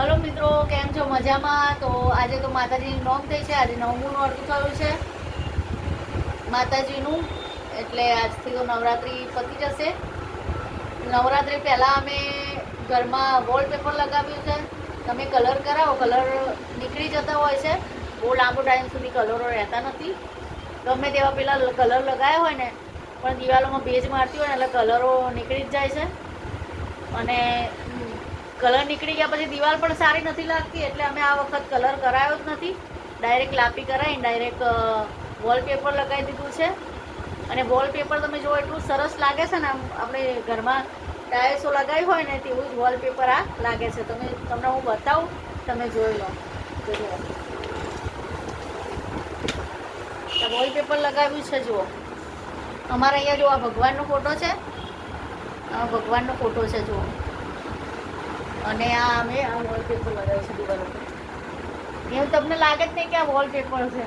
Hello મિત્રો, કેમ છો? મજામાં? તો આજે તો માતાજીની નોમ થઈ છે. આજે નવમું અડધું થયું છે. માતાજીનું, એટલે આજથી તો નવરાત્રિ પતી જશે. નવરાત્રિ પહેલાં અમે ઘરમાં વોલપેપર લગાવ્યું છે. તમે કલર કરાવો. કલર નીકળી જતા હોય છે. બહુ લાંબો ટાઈમ સુધી કલરો રહેતા નથી. ગમે તેવા પેલા કલર લગાવ્યા હોય ને, પણ દિવાલોમાં ભેજ મારતી હોય ને, એટલે કલરો નીકળી જ જાય છે. અને કલર નીકળી ગયા પછી દિવાલ પણ સારી નથી લાગતી, એટલે અમે આ વખત કલર કરાયો જ નથી. ડાયરેક્ટ લાપી કરાવીને ડાયરેક્ટ વોલપેપર લગાવી દીધું છે. અને વોલપેપર તમે જો એટલું સરસ લાગે છે ને, આમ આપણે ઘરમાં ટાયસો લગાવી હોય ને તેવું જ વોલપેપર આ લાગે છે. તમે, તમને હું બતાવું, તમે જોઈ લો. આ વોલપેપર લગાવ્યું છે, જુઓ. અમારે અહીંયા જો આ ભગવાનનો ફોટો છે. ભગવાનનો ફોટો છે, જુઓ. અને આ અમે આ વોલપેપર લગાવ્યું છે દિવાલ એવું તમને લાગે જ નહીં કે આ વોલપેપર છે.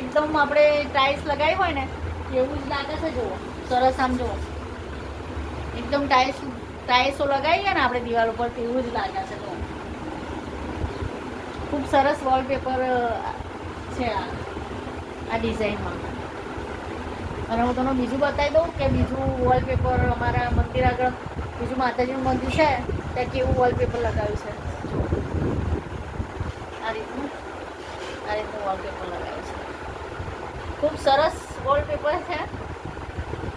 એકદમ આપણે ટાઇલ્સ લગાવી હોય ને, એવું જ લાગે છે, જુઓ. સરસ આમ જુઓ. એકદમ ટાઇલ્સ ટાઇલ્સો લગાવીએ ને આપણે દિવાલ ઉપર તેવું જ લાગે છે, જુઓ. ખૂબ સરસ વોલપેપર છે આ. આ ડિઝાઇનમાં અને હું તમને બીજું બતાવી દઉં કે બીજું વોલપેપર અમારા મંદિર આગળ, બીજું માતાજીનું મંદિર છે. ત્યાં કેવું વોલપેપર લગાવ્યું છે? આ રીતનું. આ રીતનું વોલપેપર લગાવ્યું છે. ખૂબ સરસ વોલપેપર છે.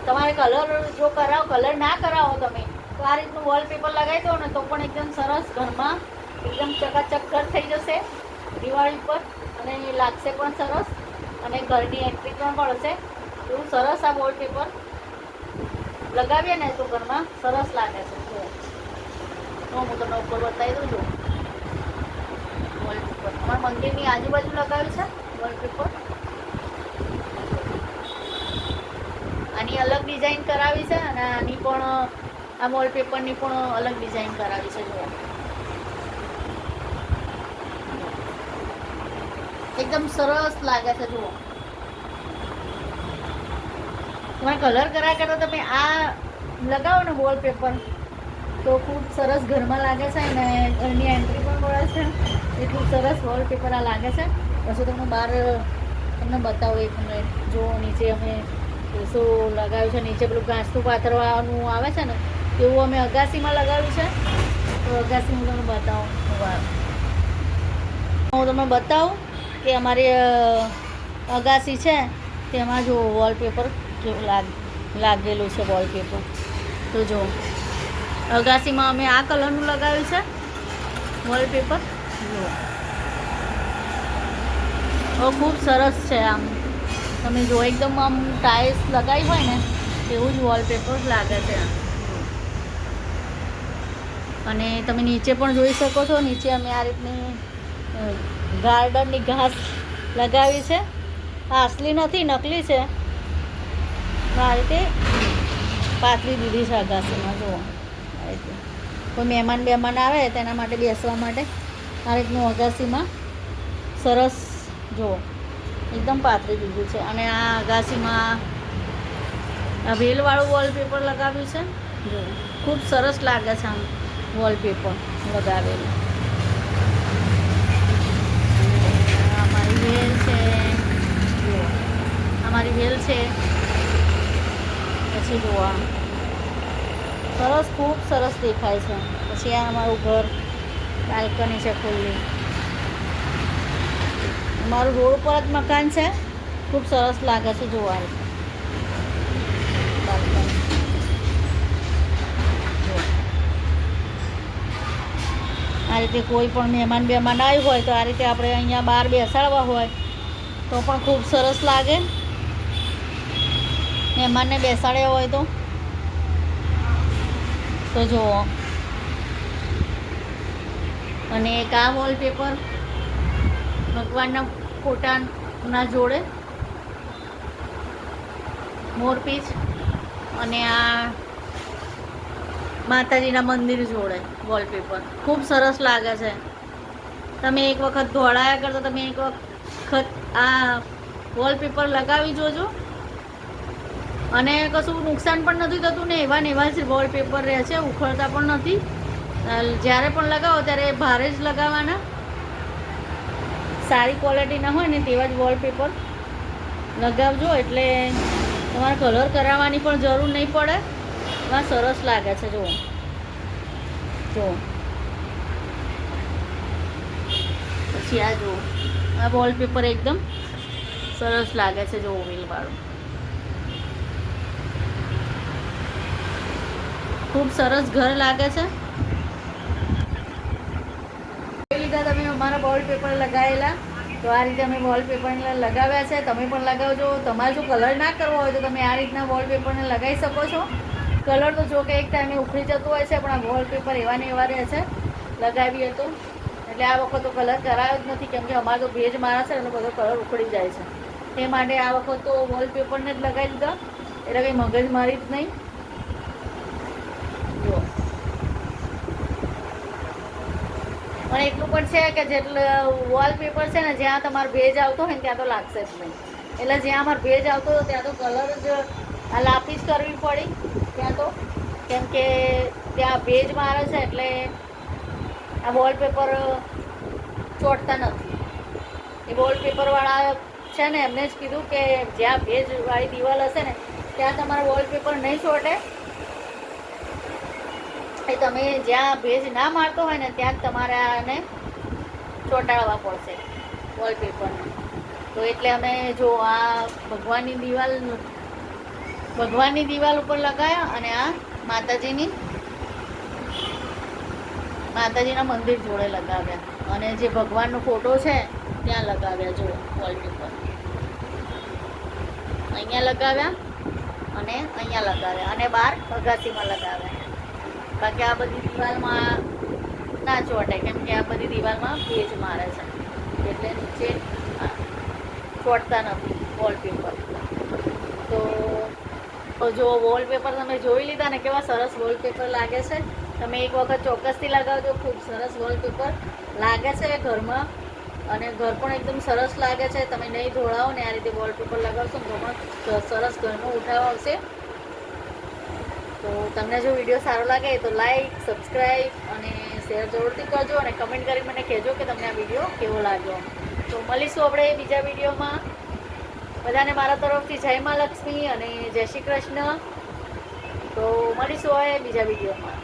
તમારે કલર જો કરાવો કલર ના કરાવો તમે, તો આ રીતનું વોલપેપર લગાવી દો ને તો પણ એકદમ સરસ ઘરમાં એકદમ ચકાચક ઘર થઈ જશે. દિવાળી પર અને લાગશે પણ સરસ. અને ઘરની એન્ટ્રી પણ પડશે એવું સરસ આ વોલપેપર લગાવીએ ને તો ઘરમાં સરસ લાગે છે. હું તમને ઉપર બતાવી દઉં છું. વોલપેપર અમારા મંદિરની આજુબાજુ લગાવ્યું છે? વોલપેપર આની અલગ ડિઝાઇન કરાવી છે અને આની પણ, આ વોલપેપરની પણ અલગ ડિઝાઇન કરાવી છે, જુઓ. એકદમ સરસ લાગે છે, જુઓ. તમારે કલર કરા કરતા તમે આ લગાવો ને વોલપેપર તો ખૂબ સરસ ઘરમાં લાગે છે અને ઘરની એન્ટ્રી પણ મળે છે. એટલું સરસ વોલપેપર આ લાગે છે. પછી તમને બહાર, તમને બતાવો એક મિનિટ જો નીચે અમે શું લગાવ્યું છે, નીચે પેલું ઘાસનું પાથરવાનું આવે છે ને, એવું અમે અગાસીમાં લગાવ્યું છે. તો અગાસી હું તમને બતાવું. હું તમને બતાવું કે અમારી અગાસી છે, તેમાં જો વોલપેપર લાગ, લાગેલું છે વોલપેપર તો જો. અગાસીમાં અમે આ કલરનું લગાવ્યું છે. વોલપેપર જો ખૂબ સરસ છે આમ. તમે જો એકદમ આમ ટાઇલ્સ લગાવી હોય ને, એવું જ વોલપેપર લાગે છે અને તમે નીચે પણ જોઈ શકો છો, નીચે અમે આ રીતની ગાર્ડનની ઘાસ લગાવી છે. આ અસલી નથી, નકલી છે. આ રીતે પાથરી દીધી છે અગાસીમાં, જુઓ. આ છે કોઈ મહેમાન બેમાન આવે તેના માટે બેસવા માટે આ રીતનું અગાસીમાં સરસ જુઓ એકદમ પાતળી દીધું છે. અને આ અગાસીમાં આ વેલવાળું વોલપેપર લગાવ્યું છે. જુઓ ખૂબ સરસ લાગે છે આમ વોલપેપર લગાવેલું. અમારી વેલ છે. અમારી વેલ છે. પછી આ સરસ, ખૂબ સરસ દેખાય છે. પછી આ અમારું ઘર, બાલ્કની છે ખુલ્લી. અમારું રોડ પર જ મકાન છે. ખૂબ સરસ લાગે છે જોવા બાલ્કની. જુઓ. આ રીતે કોઈ પણ મહેમાન બેમાન આવ્યું હોય તો આ રીતે આપણે અહીંયા બહાર બેસાડવા હોય તો પણ ખૂબ સરસ લાગે. મહેમાનને બેસાડ્યા હોય તો. તો જુઓ. અને એક આ વોલપેપર ભગવાનના ફોટાના જોડે. મોરપીચ અને આ માતાજીના મંદિર જોડે વોલપેપર ખૂબ સરસ લાગે છે. તમે એક વખત ધોળાયા કરતા તમે એક વખત આ વોલપેપર લગાવી જોજો. અને કશું નુકસાન પણ નથી થતું ને એવા ને એવા જ વોલપેપર રહે છે, ઉખડતા પણ નથી. જ્યારે પણ લગાવો ત્યારે ભારે જ લગાવવાના. સારી ક્વોલિટીના હોય ને તેવા જ વોલપેપર લગાવજો એટલે તમારે કલર કરાવવાની પણ જરૂર નહીં પડે. એમાં સરસ લાગે છે, જુઓ. જુઓ. પછી આ જુઓ. આ વોલપેપર એકદમ સરસ લાગે છે, જુઓ વ્હીલવાળું ખૂબ સરસ ઘર લાગે છે. લીધા તમે અમારા વોલપેપર લગાવેલા તો આ રીતે અમે વોલપેપરને લગાવ્યા છે. તમે પણ લગાવજો. તમારે જો કલર ના કરવો હોય તો તમે આ રીતના વોલપેપરને લગાવી શકો છો. કલર તો જો કે એક ટાઈમે ઉખડી જતું હોય છે, પણ આ વોલપેપર એવા ને એવા રહે છે. લગાવી હતો એટલે આ વખત તો કલર કરાયો જ નથી, કેમ કે અમારો તો ભેજ મારા છે એટલે બધો કલર ઉખડી જાય છે. તે માટે આ વખત તો વોલપેપરને જ લગાવી દીધા. એટલે કંઈ મગજ મારી જ નહીં જુઓ પણ એટલું પણ છે કે જેટલું વોલપેપર છે ને, જ્યાં તમારો ભેજ આવતો હોય ને, ત્યાં તો લાગશે જ નહીં. એટલે જ્યાં અમારે ભેજ આવતો હતો ત્યાં તો કલર જ લાપી જ કરવી પડી. ત્યાં તો. કેમ કે ત્યાં ભેજ મારે છે એટલે આ વોલપેપર ચોટતા નથી. એ વોલપેપરવાળા છે ને, એમને જ કીધું કે જ્યાં ભેજવાળી દિવાલ હશે ને, ત્યાં તમારે વોલપેપર નહીં ચોટે. એ તમે જ્યાં ભેજ ના મારતો હોય ને, ત્યાં જ તમારે આને ચોંટાડવા પડશે વોલપેપરને તો એટલે અમે જો આ ભગવાનની દિવાલ ભગવાનની દિવાલ ઉપર લગાવ્યા અને આ માતાજીની, માતાજીના મંદિર જોડે લગાવ્યા. અને જે ભગવાનનો ફોટો છે, ત્યાં લગાવ્યા જો વોલપેપર અહીંયા લગાવ્યા અને અહીંયા લગાવ્યા અને બહાર અગાસીમાં લગાવ્યા. બાકી આ બધી દિવાલમાં ના ચોટે, કેમ કે આ બધી દિવાલમાં ભેજ મારે છે. એટલે નીચે ચોટતા નથી વોલપેપર તો જો વોલપેપર તમે જોઈ લીધા ને, કેવા સરસ વોલપેપર લાગે છે. તમે એક વખત ચોક્કસથી લગાવજો, ખૂબ સરસ વોલપેપર લાગે છે ઘરમાં. અને ઘર પણ એકદમ સરસ લાગે છે. તમે નહીં ધોળાવો ને આ રીતે વોલપેપર લગાવશો ઘરમાં સરસ ઘરનો ઉઠાવ આવશે. તો તમને જો વીડિયો સારો લાગે તો લાઈક સબસ્ક્રાઈબ અને શેર જરૂરથી કરજો અને કમેન્ટ કરી મને કહેજો કે તમને આ વીડિયો કેવો લાગ્યો. તો મળીશું આપણે બીજા વિડીયોમાં. બધાને મારા તરફથી જય મા અને જય શ્રી કૃષ્ણ. તો મળીશું હવે બીજા વિડીયોમાં.